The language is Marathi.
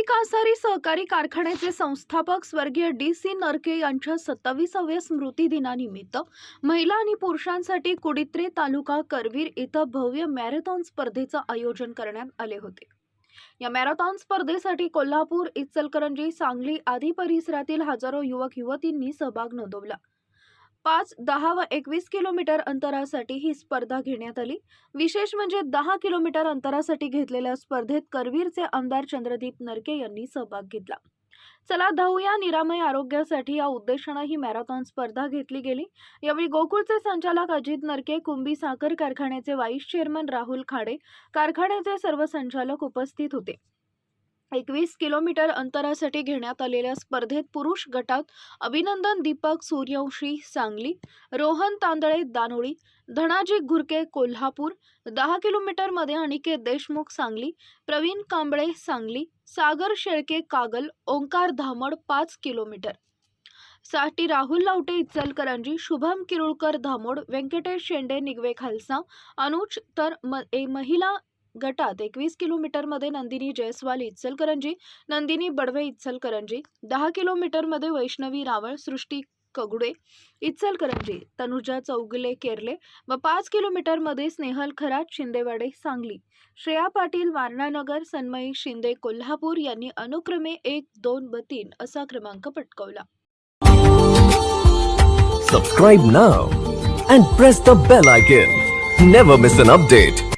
कासारी सहकारी कारखान्याचे संस्थापक स्वर्गीय डी सी नरके यांच्या सत्तावीसाव्या स्मृती दिनानिमित्त महिला आणि पुरुषांसाठी कुडित्रे तालुका करवीर इथं भव्य मॅरेथॉन स्पर्धेचं आयोजन करण्यात आले होते. या मॅरेथॉन स्पर्धेसाठी कोल्हापूर इचलकरंजी सांगली आदी परिसरातील हजारो युवक युवतींनी सहभाग नोंदवला. पाच दहा व एकवीस किलोमीटर अंतरासाठी ही स्पर्धा घेण्यात आली. विशेष म्हणजे दहा किलोमीटर अंतरासाठी घेतलेल्या स्पर्धेत करवीरचे आमदार चंद्रदीप नरके यांनी सहभाग घेतला. चला धावूया निरामय आरोग्यासाठी या उद्देशानं ही मॅरेथॉन स्पर्धा घेतली गेली. यावेळी गोकुळचे संचालक अजित नरके कुंभी साखर कारखान्याचे व्हाईस चेअरमन राहुल खाडे कारखान्याचे सर्व संचालक उपस्थित होते. एकवीस किलोमीटर अंतरासाठी घेण्यात आलेल्या स्पर्धेत पुरुष गटात अभिनंदन दीपक सूर्यवंशी सांगली रोहन तांदळे दानोळी धनाजी घुरके कोल्हापूर दहा किलोमीटरमध्ये अनिकेत देशमुख सांगली प्रवीण कांबळे सांगली सागर शेळके कागल ओंकार धामड पाच किलोमीटर. साठी राहुल लावटे इचलकरंजी शुभम किरुळकर धामोड व्यंकटेश शेंडे निगवे खालसा अनुज तर म ए महिला गटात एकवीस किलोमीटरमध्ये नंदिनी जयस्वाल इचलकरंजी नंदिनी बडवे इचलकरंजी दहा किलोमीटरमध्ये वैष्णवी रावळ सृष्टी कगुडे इचलकरंजी तनुजा चौगुले केरले व पाच किलोमीटरमध्ये स्नेहल खरात शिंदेवाडे सांगली. श्रेया पाटील वारणानगर सन्मयी शिंदे कोल्हापूर यांनी अनुक्रमे एक दोन व तीन असा क्रमांक पटकावला. Subscribe now and press the bell icon never miss an update